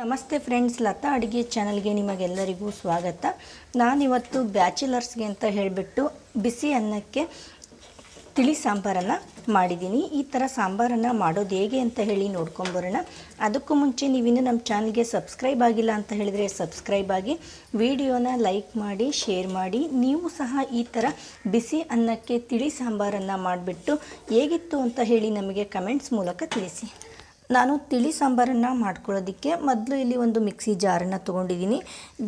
ನಮಸ್ತೆ ಫ್ರೆಂಡ್ಸ್, ಲತಾ ಅಡುಗೆ ಚಾನಲ್ಗೆ ನಿಮಗೆಲ್ಲರಿಗೂ ಸ್ವಾಗತ. ನಾನಿವತ್ತು ಬ್ಯಾಚುಲರ್ಸ್ಗೆ ಅಂತ ಹೇಳಿಬಿಟ್ಟು ಬಿಸಿ ಅನ್ನಕ್ಕೆ ತಿಳಿ ಸಾಂಬಾರನ್ನು ಮಾಡಿದ್ದೀನಿ. ಈ ಥರ ಸಾಂಬಾರನ್ನು ಮಾಡೋದು ಹೇಗೆ ಅಂತ ಹೇಳಿ ನೋಡ್ಕೊಂಬರೋಣ. ಅದಕ್ಕೂ ಮುಂಚೆ ನೀವಿನ್ನೂ ನಮ್ಮ ಚಾನಲ್ಗೆ ಸಬ್ಸ್ಕ್ರೈಬ್ ಆಗಿಲ್ಲ ಅಂತ ಹೇಳಿದರೆ ಸಬ್ಸ್ಕ್ರೈಬ್ ಆಗಿ ವಿಡಿಯೋನ ಲೈಕ್ ಮಾಡಿ, ಶೇರ್ ಮಾಡಿ. ನೀವು ಸಹ ಈ ಥರ ಬಿಸಿ ಅನ್ನಕ್ಕೆ ತಿಳಿ ಸಾಂಬಾರನ್ನು ಮಾಡಿಬಿಟ್ಟು ಹೇಗಿತ್ತು ಅಂತ ಹೇಳಿ ನಮಗೆ ಕಮೆಂಟ್ಸ್ ಮೂಲಕ ತಿಳಿಸಿ. ನಾನು ತಿಳಿ ಸಾಂಬಾರನ್ನು ಮಾಡ್ಕೊಳ್ಳೋದಕ್ಕೆ ಮೊದಲು ಇಲ್ಲಿ ಒಂದು ಮಿಕ್ಸಿ ಜಾರನ್ನು ತೊಗೊಂಡಿದ್ದೀನಿ.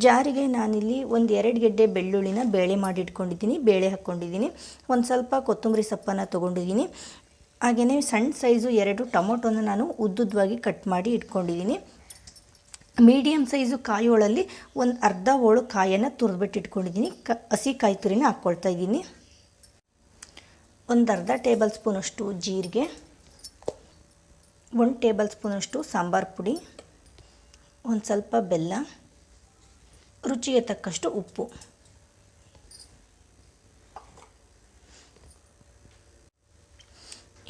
ಜಾರಿಗೆ ನಾನಿಲ್ಲಿ ಒಂದು ಎರಡು ಗೆಡ್ಡೆ ಬೆಳ್ಳುಳ್ಳಿನ ಬೇಳೆ ಮಾಡಿ ಇಟ್ಕೊಂಡಿದ್ದೀನಿ ಬೇಳೆ ಹಾಕ್ಕೊಂಡಿದ್ದೀನಿ. ಒಂದು ಸ್ವಲ್ಪ ಕೊತ್ತಂಬರಿ ಸೊಪ್ಪನ್ನು ತೊಗೊಂಡಿದ್ದೀನಿ. ಹಾಗೆಯೇ ಸಣ್ಣ ಸೈಜು ಎರಡು ಟೊಮೊಟೊನ ನಾನು ಉದ್ದುದ್ದವಾಗಿ ಕಟ್ ಮಾಡಿ ಇಟ್ಕೊಂಡಿದ್ದೀನಿ. ಮೀಡಿಯಮ್ ಸೈಜು ಕಾಯೋಳಲ್ಲಿ ಒಂದು ಅರ್ಧ ಹೋಳು ಕಾಯನ್ನು ತುರಿದ್ಬಿಟ್ಟು ಇಟ್ಕೊಂಡಿದ್ದೀನಿ ಕ ಹಸಿ ಕಾಯಿ ತುರಿನ ಹಾಕ್ಕೊಳ್ತಾ ಇದ್ದೀನಿ. ಒಂದು ಅರ್ಧ ಟೇಬಲ್ ಸ್ಪೂನಷ್ಟು ಜೀರಿಗೆ. ಒಂದು ಟೇಬಲ್ ಸ್ಪೂನಷ್ಟು ಸಾಂಬಾರು ಪುಡಿ, ಒಂದು ಸ್ವಲ್ಪ ಬೆಲ್ಲ, ರುಚಿಗೆ ತಕ್ಕಷ್ಟು ಉಪ್ಪು.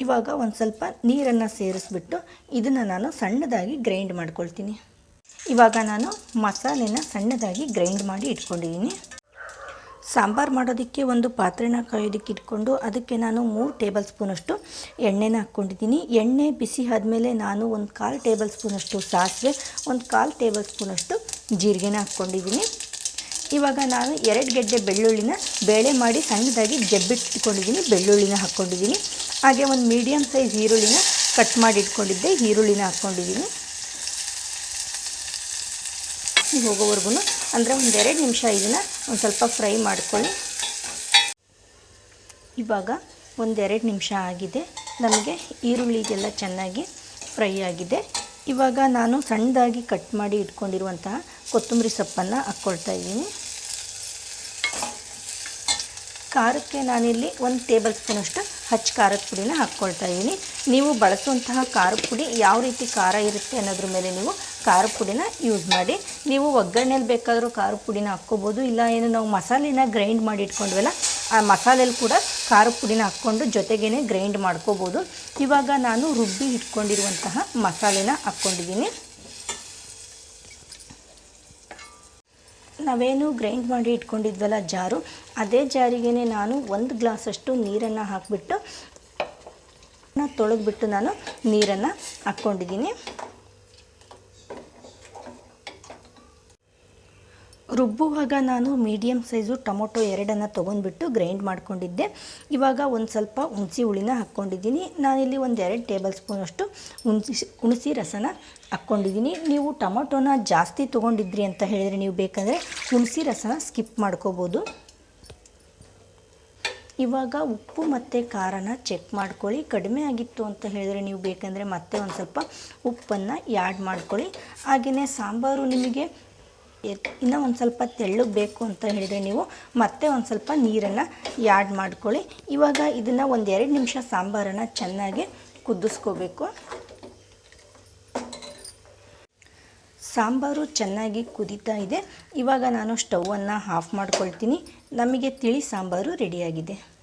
ಇವಾಗ ಒಂದು ಸ್ವಲ್ಪ ನೀರನ್ನು ಸೇರಿಸ್ಬಿಟ್ಟು ಇದನ್ನು ನಾನು ಸಣ್ಣದಾಗಿ ಗ್ರೈಂಡ್ ಮಾಡ್ಕೊಳ್ತೀನಿ. ಇವಾಗ ನಾನು ಮಸಾಲೆನ ಸಣ್ಣದಾಗಿ ಗ್ರೈಂಡ್ ಮಾಡಿ ಇಟ್ಕೊಂಡಿದ್ದೀನಿ. ಸಾಂಬಾರು ಮಾಡೋದಕ್ಕೆ ಒಂದು ಪಾತ್ರೆನ ಕಾಯೋದಕ್ಕೆ ಇಟ್ಕೊಂಡು ಅದಕ್ಕೆ ನಾನು ಮೂರು ಟೇಬಲ್ ಸ್ಪೂನಷ್ಟು ಎಣ್ಣೆನ ಹಾಕ್ಕೊಂಡಿದ್ದೀನಿ. ಎಣ್ಣೆ ಬಿಸಿ ಆದಮೇಲೆ ನಾನು ಒಂದು ಕಾಲು ಟೇಬಲ್ ಸ್ಪೂನಷ್ಟು ಸಾಸಿವೆ, ಒಂದು ಕಾಲು ಟೇಬಲ್ ಸ್ಪೂನಷ್ಟು ಜೀರಿಗೆನ ಹಾಕ್ಕೊಂಡಿದ್ದೀನಿ. ಇವಾಗ ನಾನು ಎರಡು ಗೆಡ್ಡೆ ಬೆಳ್ಳುಳ್ಳಿನ ಬೇಳೆ ಮಾಡಿ ಸಣ್ಣದಾಗಿ ಜಬ್ಬಿಟ್ಕೊಂಡಿದ್ದೀನಿ, ಬೆಳ್ಳುಳ್ಳಿನ ಹಾಕ್ಕೊಂಡಿದ್ದೀನಿ. ಹಾಗೆ ಒಂದು ಮೀಡಿಯಮ್ ಸೈಜ್ ಈರುಳ್ಳಿನ ಕಟ್ ಮಾಡಿ ಇಟ್ಕೊಂಡಿದ್ದೆ, ಈರುಳ್ಳಿನ ಹಾಕ್ಕೊಂಡಿದ್ದೀನಿ. ಹೋಗೋವರೆಗೂ ಅಂದರೆ ಒಂದೆರಡು ನಿಮಿಷ ಇದನ್ನು ಒಂದು ಸ್ವಲ್ಪ ಫ್ರೈ ಮಾಡ್ಕೊಳ್ಳಿ. ಇವಾಗ ಒಂದೆರಡು ನಿಮಿಷ ಆಗಿದೆ. ನಮಗೆ ಈರುಳ್ಳಿಗೆಲ್ಲ ಚೆನ್ನಾಗಿ ಫ್ರೈ ಆಗಿದೆ. ಇವಾಗ ನಾನು ಸಣ್ಣದಾಗಿ ಕಟ್ ಮಾಡಿ ಇಟ್ಕೊಂಡಿರುವಂತಹ ಕೊತ್ತಂಬರಿ ಸೊಪ್ಪನ್ನು ಹಾಕ್ಕೊಳ್ತಾ ಇದ್ದೀನಿ. ಖಾರಕ್ಕೆ ನಾನಿಲ್ಲಿ ಒಂದು ಟೇಬಲ್ ಸ್ಪೂನಷ್ಟು ಹಚ್ಚ ಖಾರದ ಪುಡಿನ ಹಾಕ್ಕೊಳ್ತಾ ಇದ್ದೀನಿ. ನೀವು ಬಳಸುವಂತಹ ಖಾರದ ಪುಡಿ ಯಾವ ರೀತಿ ಖಾರ ಇರುತ್ತೆ ಅನ್ನೋದ್ರ ಮೇಲೆ ನೀವು ಖಾರ ಪುಡಿನ ಯೂಸ್ ಮಾಡಿ. ನೀವು ಒಗ್ಗರಣೆಯಲ್ಲಿ ಬೇಕಾದರೂ ಖಾರ ಪುಡಿನ ಹಾಕ್ಕೋಬೋದು, ಇಲ್ಲ ಏನು ನಾವು ಮಸಾಲೆನ ಗ್ರೈಂಡ್ ಮಾಡಿ ಇಟ್ಕೊಂಡ್ವಲ್ಲ, ಆ ಮಸಾಲೆಯಲ್ಲಿ ಕೂಡ ಖಾರ ಪುಡಿನ ಹಾಕ್ಕೊಂಡು ಜೊತೆಗೇ ಗ್ರೈಂಡ್ ಮಾಡ್ಕೋಬೋದು. ಇವಾಗ ನಾನು ರುಬ್ಬಿ ಇಟ್ಕೊಂಡಿರುವಂತಹ ಮಸಾಲೆನ ಹಾಕ್ಕೊಂಡಿದ್ದೀನಿ. ನಾವೇನು ಗ್ರೈಂಡ್ ಮಾಡಿ ಇಟ್ಕೊಂಡಿದ್ವಲ್ಲ ಜಾರು, ಅದೇ ಜಾರಿಗೆ ನಾನು ಒಂದು ಗ್ಲಾಸಷ್ಟು ನೀರನ್ನು ಹಾಕಿಬಿಟ್ಟು ತೊಳೆದ್ಬಿಟ್ಟು ನಾನು ನೀರನ್ನು ಹಾಕ್ಕೊಂಡಿದ್ದೀನಿ. ರುಬ್ಬುವಾಗ ನಾನು ಮೀಡಿಯಮ್ ಸೈಜು ಟೊಮೊಟೊ ಎರಡನ್ನು ತೊಗೊಂಡ್ಬಿಟ್ಟು ಗ್ರೈಂಡ್ ಮಾಡ್ಕೊಂಡಿದ್ದೆ. ಇವಾಗ ಒಂದು ಸ್ವಲ್ಪ ಹುಣಸಿ ಹುಳಿನ ಹಾಕ್ಕೊಂಡಿದ್ದೀನಿ. ನಾನಿಲ್ಲಿ ಒಂದು ಎರಡು ಟೇಬಲ್ ಸ್ಪೂನಷ್ಟು ಹುಣಸಿ ಹುಣಸಿ ರಸನ ಹಾಕ್ಕೊಂಡಿದ್ದೀನಿ. ನೀವು ಟೊಮೊಟೊನ ಜಾಸ್ತಿ ತೊಗೊಂಡಿದ್ರಿ ಅಂತ ಹೇಳಿದರೆ ನೀವು ಬೇಕಂದರೆ ಹುಣಸಿ ರಸನ ಸ್ಕಿಪ್ ಮಾಡ್ಕೋಬೋದು. ಇವಾಗ ಉಪ್ಪು ಮತ್ತು ಖಾರನ ಚೆಕ್ ಮಾಡ್ಕೊಳ್ಳಿ. ಕಡಿಮೆ ಆಗಿತ್ತು ಅಂತ ಹೇಳಿದರೆ ನೀವು ಬೇಕಂದರೆ ಮತ್ತೆ ಒಂದು ಸ್ವಲ್ಪ ಉಪ್ಪನ್ನು ಯಾಡ್ ಮಾಡ್ಕೊಳ್ಳಿ. ಹಾಗೆಯೇ ಸಾಂಬಾರು ನಿಮಗೆ ಇನ್ನೂ ಒಂದು ಸ್ವಲ್ಪ ತೆಳ್ಳಗೆ ಬೇಕು ಅಂತ ಹೇಳಿದರೆ ನೀವು ಮತ್ತೆ ಒಂದು ಸ್ವಲ್ಪ ನೀರನ್ನು ಯಾಡ್ ಮಾಡ್ಕೊಳ್ಳಿ. ಇವಾಗ ಇದನ್ನು ಒಂದು ಎರಡು ನಿಮಿಷ ಸಾಂಬಾರನ್ನು ಚೆನ್ನಾಗಿ ಕುದಿಸ್ಕೋಬೇಕು. ಸಾಂಬಾರು ಚೆನ್ನಾಗಿ ಕುದೀತಾ ಇದೆ. ಇವಾಗ ನಾನು ಸ್ಟವನ್ನು ಆಫ್ ಮಾಡ್ಕೊಳ್ತೀನಿ. ನಮಗೆ ತಿಳಿ ಸಾಂಬಾರು ರೆಡಿಯಾಗಿದೆ.